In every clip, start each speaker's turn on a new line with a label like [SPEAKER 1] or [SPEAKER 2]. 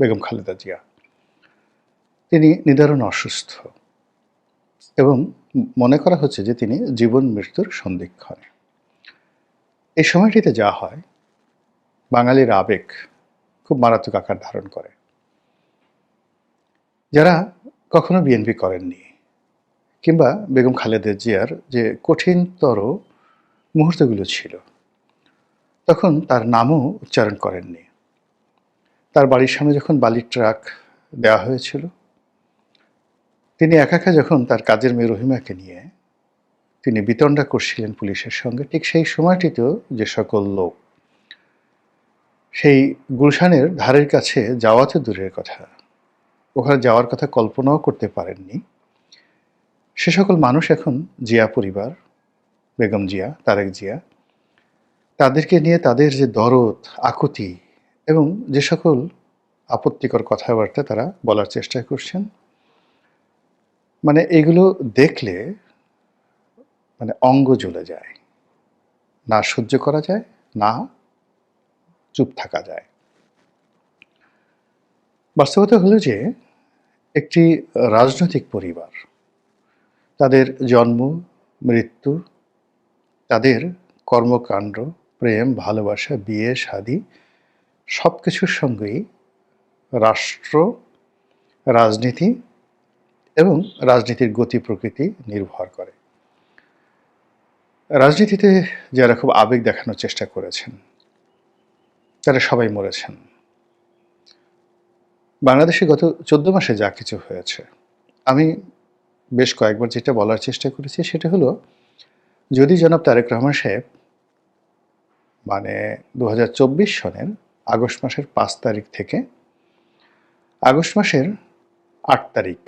[SPEAKER 1] বেগম খালেদা জিয়া। তিনি নিদারুণ অসুস্থ এবং মনে করা হচ্ছে যে তিনি জীবন মৃত্যুর সন্ধিক্ষণে। এই সময়টিতে যা হয়, বাঙালির আবেগ খুব মারাত্মক আকার ধারণ করে। যারা কখনো বিএনপি করেননি কিংবা বেগম খালেদা জিয়ার যে কঠিনতর মুহূর্তগুলো ছিল, তখন তার নামও উচ্চারণ করেননি। তার বাড়ির সামনে যখন বালির ট্রাক দেওয়া হয়েছিল, তিনি একা একা যখন তার কাজের মেয়ে রহিমাকে নিয়ে তিনি বিতণ্ডা করছিলেন পুলিশের সঙ্গে, ঠিক সেই সময়টিতেও যে সকল লোক, সেই গুলশানের ধারের কাছে যাওয়া তো দূরের কথা, ওখানে যাওয়ার কথা কল্পনাও করতে পারেননি। সে সকল মানুষ এখন জিয়া পরিবার, বেগম জিয়া, তারেক জিয়া, তাদেরকে নিয়ে তাদের যে দরদ, আকুতি এবং যে সকল আপত্তিকর কথাবার্তা তারা বলার চেষ্টা করছেন মানে এগুলো দেখলে মানে অঙ্গ জ্বলে যায়। না সহ্য করা যায়, না চুপ থাকা যায়। বাস্তবতা হলো যে একটি রাজনৈতিক পরিবার, তাদের জন্ম, মৃত্যু, তাদের কর্মকাণ্ড, প্রেম, ভালোবাসা, বিয়ে, শাদী সব কিছুর সঙ্গেই রাষ্ট্র, রাজনীতি এবং রাজনীতির গতি প্রকৃতি নির্ভর করে। রাজনীতিতে যারা খুব আবেগ দেখানোর চেষ্টা করেছেন, তারা সবাই মরেছেন। বাংলাদেশে গত চোদ্দ মাসে যা কিছু হয়েছে, আমি বেশ কয়েকবার যেটা বলার চেষ্টা করেছি সেটা হলো, যদি জনাব তারেক রহমান সাহেব মানে দু হাজার চব্বিশ সনের আগস্ট মাসের পাঁচ তারিখ থেকে। আগস্ট মাসের আট তারিখ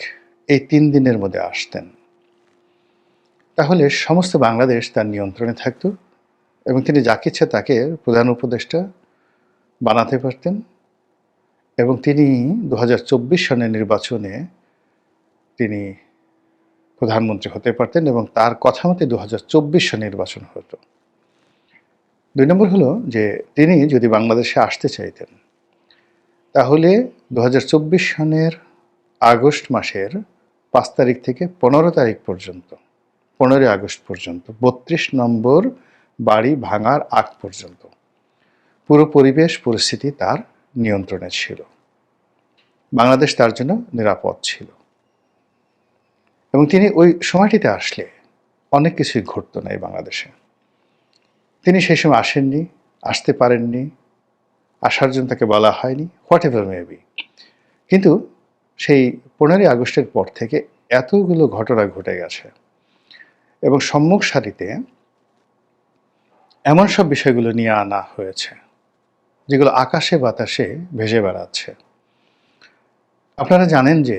[SPEAKER 1] এই তিন দিনের মধ্যে আসতেন। তাহলে সমস্ত বাংলাদেশ তার নিয়ন্ত্রণে থাকত এবং তিনি যাকে ইচ্ছে তাকে প্রধান উপদেষ্টা বানাতে পারতেন এবং তিনি দু হাজার চব্বিশ সনের নির্বাচনে তিনি প্রধানমন্ত্রী হতে পারতেন এবং তার কথা মতে দু হাজার চব্বিশ সনে নির্বাচন হতো। দুই নম্বর হলো যে তিনি যদি বাংলাদেশে আসতে চাইতেন, তাহলে দু চব্বিশ সনের আগস্ট মাসের পাঁচ তারিখ থেকে পনেরো তারিখ পর্যন্ত, পনেরোই আগস্ট পর্যন্ত, বত্রিশ নম্বর বাড়ি ভাঙার আগ পর্যন্ত, পুরো পরিবেশ, পরিস্থিতি তার নিয়ন্ত্রণে ছিল। বাংলাদেশ তার জন্য নিরাপদ ছিল। এবং তিনি ওই সময়টিতে আসলে অনেক কিছুই ঘটতো না এই বাংলাদেশে। তিনি সেই সময় আসেননি, আসতে পারেননি, আসার জন্য তাকে বলা হয়নি হোয়াট এভার মেবি কিন্তু সেই পনেরোই আগস্টের পর থেকে এতগুলো ঘটনা ঘটে গেছে। এবং সম্মুখ সারিতে এমন সব বিষয়গুলো নিয়ে আনা হয়েছে, যেগুলো আকাশে বাতাসে ভেসে বেড়াচ্ছে। আপনারা জানেন যে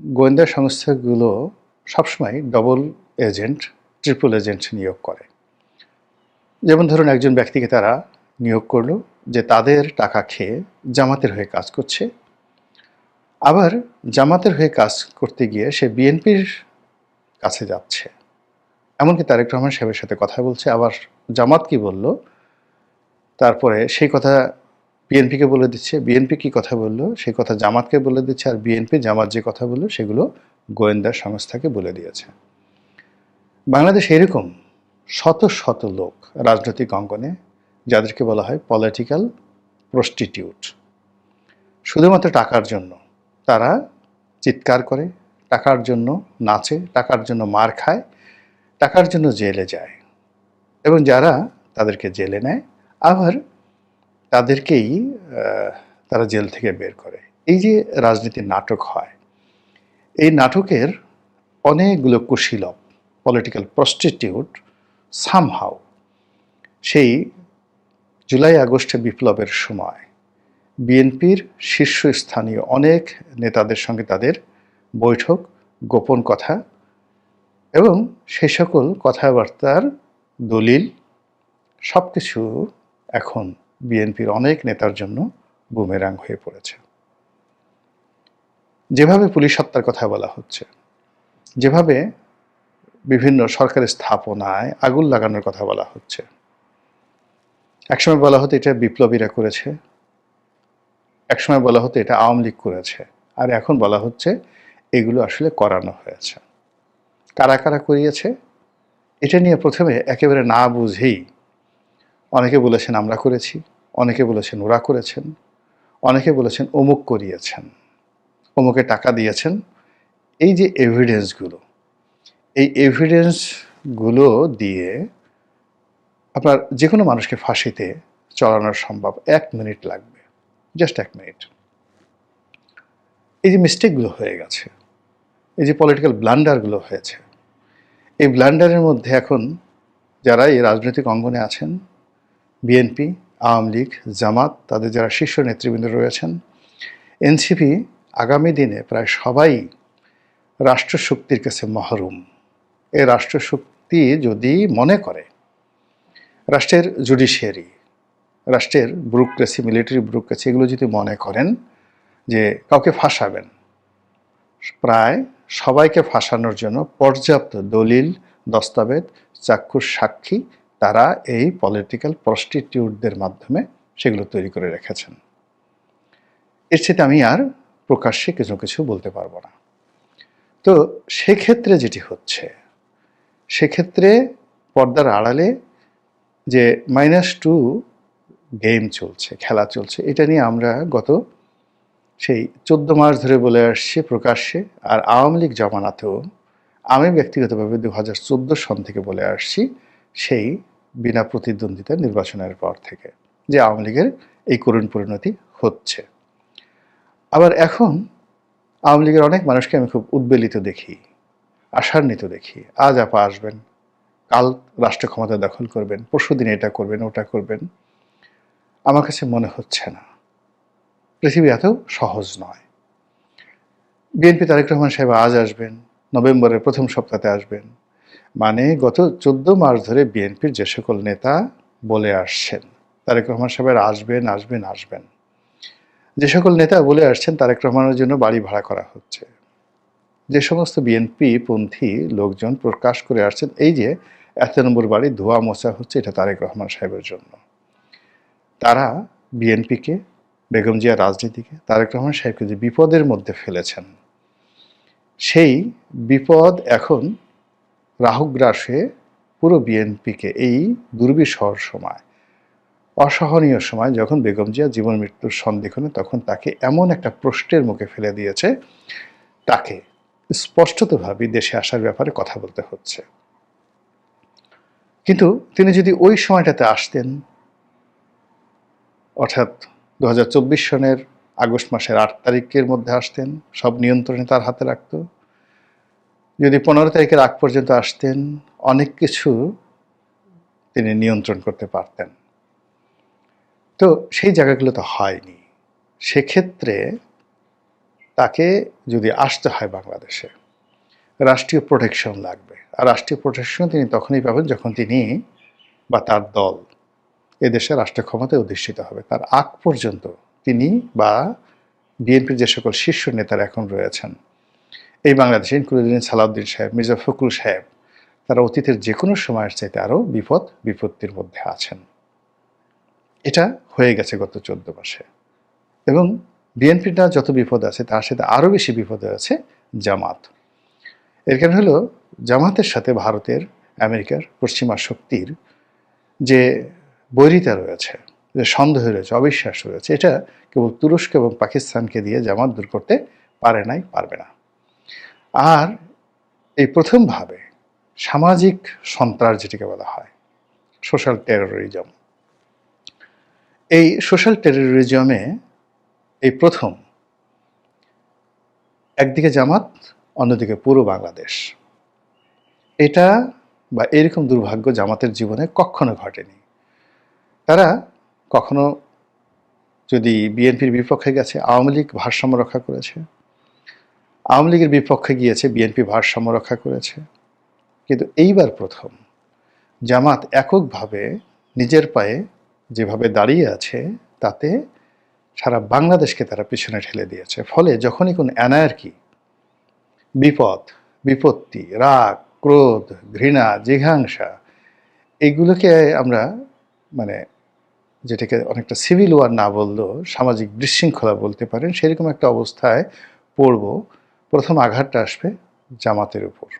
[SPEAKER 1] গোয়েন্দা সংস্থাগুলো সবসময় ডবল এজেন্ট ট্রিপল এজেন্ট নিয়োগ করে। যেমন ধরুন একজন ব্যক্তিকে তারা নিয়োগ করল যে তাদের টাকা খেয়ে জামাতের হয়ে কাজ করছে। আবার জামাতের হয়ে কাজ করতে গিয়ে সে বিএনপির কাছে যাচ্ছে। এমনকি তারেক রহমান সাহেবের সাথে কথা বলছে, আবার জামাত কি বলল? তারপরে সেই কথা বিএনপিকে বলে দিচ্ছে, বিএনপি কি কথা বলল? সেই কথা জামাতকে বলে দিচ্ছে, আর বিএনপি জামাত যে কথা বলল সেগুলো গোয়েন্দা সংস্থাকে বলে দিয়েছে। বাংলাদেশ এরকম শত শত লোক রাজনৈতিক অঙ্গনে, যাদেরকে বলা হয় পলিটিক্যাল প্রস্টিটিউট শুধুমাত্র টাকার জন্য তারা চিৎকার করে, টাকার জন্য নাচে, টাকার জন্য মার খায়, টাকার জন্য জেলে যায়। এবং যারা তাদেরকে জেলে নেয়, আবার তাদেরকেই তারা জেল থেকে বের করে। এই যে রাজনীতির নাটক হয়, এই নাটকের অনেকগুলো কুশীলব পলিটিক্যাল প্রস্টিটিউট সামহাও সেই জুলাই আগস্টে বিপ্লবের সময়, বিএনপির শীর্ষস্থানীয় অনেক নেতাদের সঙ্গে তাদের বৈঠক, গোপন কথা এবং সে সকল কথাবার্তার দলিল সব কিছু এখন বিএনপির অনেক নেতার জন্য বুমেরাং হয়ে পড়েছে। যেভাবে পুলিশ হত্যার কথা বলা হচ্ছে, যেভাবে বিভিন্ন সরকারি স্থাপনায় আগুন লাগানোর কথা বলা হচ্ছে। একসময় বলা হতো এটা বিপ্লবীরা করেছে। একসময় বলা হতো এটা আওয়ামী লীগ করেছে। আর এখন বলা হচ্ছে এগুলো আসলে করানো হয়েছে। কারা কারা করিয়েছে? এটা নিয়ে প্রথমে একেবারে না বুঝেই অনেকে বলেছেন আমরা করেছি, অনেকে বলেছেন ওরা করেছেন, অনেকে বলেছেন অমুক করিয়েছেন, অমুকে টাকা দিয়েছেন। এই যে এভিডেন্সগুলো এই এভিডেন্সগুলো দিয়ে আপনার যে কোনো মানুষকে ফাঁসিতে চড়ানো সম্ভব। এক মিনিট লাগবে। জাস্ট এক মিনিট এই যে মিস্টেকগুলো হয়ে গেছে, এই যে পলিটিক্যাল ব্লান্ডারগুলো হয়েছে, এই ব্লান্ডারের মধ্যে এখন যারা এই রাজনৈতিক অঙ্গনে আছেন বিএনপি আওয়ামী লীগ, জামাত, তাদের যারা শীর্ষ নেতৃবৃন্দ রয়েছেন এনসিপি আগামী দিনে প্রায় সবাই রাষ্ট্রশক্তির কাছে মহরুম। এই রাষ্ট্রশক্তি যদি মনে করে, রাষ্ট্রের জুডিশিয়ারি, রাষ্ট্রের ব্যুরোক্রেসি, মিলিটারি ব্যুরোক্রেসি, এগুলো যদি মনে করেন যে কাউকে ফাঁসাবেন, প্রায় সবাইকে ফাঁসানোর জন্য পর্যাপ্ত দলিল, দস্তাবেজ, চাক্ষুষ সাক্ষী তারা এই পলিটিক্যাল প্রস্টিটিউটদের মাধ্যমে সেগুলো তৈরি করে রেখেছেন। এর সাথে আমি আর প্রকাশ্যে কিছু কিছু বলতে পারব না। তো সেক্ষেত্রে যেটি হচ্ছে সেক্ষেত্রে পর্দার আড়ালে যে মাইনাস টু গেম চলছে, খেলা চলছে, এটা নিয়ে আমরা গত সেই চোদ্দ মাস ধরে বলে আসছি, প্রকাশ্যে, আর আওয়ামী লীগ জমানাতেও আমি ব্যক্তিগতভাবে দু হাজার চোদ্দ সন থেকে বলে আসছি, সেই বিনা প্রতিদ্বন্দ্বিতা নির্বাচনের পর থেকে যে আওয়ামী লীগের এই করুণ পরিণতি হচ্ছে। আবার এখন আওয়ামী লীগের অনেক মানুষকে আমি খুব উদ্বেলিত দেখি। আশান্বিত দেখি। আজ আপা আসবেন। কাল রাষ্ট্র ক্ষমতা দখল করবেন। পরশু দিন এটা করবেন, ওটা করবেন। আমার কাছে মনে হচ্ছে না। পৃথিবী এত সহজ নয়। বিএনপি তারেক রহমান সাহেব আজ আসবেন। নভেম্বরের প্রথম সপ্তাহে আসবেন। মানে গত চোদ্দ মাস ধরে বিএনপির যে সকল নেতা বলে আসছেন, তারেক রহমান সাহেবের আসবেন আসবেন আসবেন। যে সকল নেতা বলে আসছেন, তারেক রহমানের জন্য বাড়ি ভাড়া করা হচ্ছে। যে সমস্ত বিএনপি পন্থী লোকজন প্রকাশ করে আসছেন, এই যে এত নম্বর বাড়ি ধোয়া মোছা হচ্ছে, এটা তারেক রহমান সাহেবের জন্য। তারা বিএনপিকে বেগম জিয়া রাজনীতিকে, তারেক রহমান সাহেবকে যে বিপদের মধ্যে ফেলেছেন, সেই বিপদ এখন রাহুগ্রাসে পুরো বিএনপিকে এই দুর্বিষহর সময়, অসহনীয় সময়, যখন বেগম জিয়া জীবন মৃত্যুর সন্দেহনে তখন তাকে এমন একটা প্রশ্নের মুখে ফেলে দিয়েছে, তাকে স্পষ্টতভাবে দেশে আসার ব্যাপারে কথা বলতে হচ্ছে। কিন্তু তিনি যদি ওই সময়টাতে আসতেন, অর্থাৎ দু হাজার চব্বিশ সনের আগস্ট মাসের আট তারিখের মধ্যে আসতেন, সব নিয়ন্ত্রণে তার হাতে রাখত, যদি পনেরো তারিখের আগ পর্যন্ত আসতেন, অনেক কিছু তিনি নিয়ন্ত্রণ করতে পারতেন। তো সেই জায়গাগুলো তো হয়নি। সেক্ষেত্রে তাকে যদি আসতে হয় বাংলাদেশে, রাষ্ট্রীয় প্রোটেকশন লাগবে। আর রাষ্ট্রীয় প্রোটেকশন তিনি তখনই পাবেন যখন তিনি বা তার দল এদেশে রাষ্ট্র ক্ষমতায় অধিষ্ঠিত হবে। তার আগ পর্যন্ত তিনি বা বিএনপির যে সকল শীর্ষ নেতারা এখন রয়েছেন, এই বাংলাদেশে ইনক্লুডিং সালাউদ্দিন সাহেব, মির্জা ফখরুল সাহেব, তারা অতীতের যে কোনো সময়ের চাইতে আরও বিপদ, বিপত্তির মধ্যে আছেন। এটা হয়ে গেছে গত চোদ্দ মাসে। এবং বিএনপিটা যত বিপদ আছে, তার সাথে আরও বেশি বিপদে আছে জামাত। এর কারণ হলো, জামাতের সাথে ভারতের, আমেরিকার পশ্চিমা শক্তির যে বৈরিতা রয়েছে, যে সন্দেহ রয়েছে, অবিশ্বাস রয়েছে, এটা কেবল তুরস্ক এবং পাকিস্তানকে দিয়ে জামাত দূর করতে পারে নাই, পারবে না। আর এই প্রথমভাবে সামাজিক সন্ত্রাস যেটিকে বলা হয় সোশ্যাল টেরোরিজম এই সোশ্যাল টেরোরিজমে এই প্রথম। একদিকে জামাত, অন্যদিকে পুরো বাংলাদেশ। এটা বা এরকম দুর্ভাগ্য জামাতের জীবনে কখনো ঘটেনি। তারা কখনো যদি বিএনপির বিপক্ষে গেছে, আওয়ামী লীগ ভারসাম্য রক্ষা করেছে। আওয়ামী লীগের বিপক্ষে গিয়েছে, বিএনপি ভারসাম্য রক্ষা করেছে। কিন্তু এইবার প্রথম জামাত এককভাবে নিজের পায়ে যেভাবে দাঁড়িয়ে আছে, তাতে সারা বাংলাদেশকে তারা পিছনে ঠেলে দিয়েছে। ফলে যখনই কোনো অ্যানায়ার্কি বিপদ, বিপত্তি, রাগ, ক্রোধ, ঘৃণা, জিঘাংসা, এগুলোকে আমরা মানে যেটাকে অনেকটা সিভিল ওয়ার না বললেও সামাজিক বিশৃঙ্খলা বলতে পারেন, সেরকম একটা অবস্থায় পড়ব। প্রথম আঘাতটা আসবে জামাতের উপর।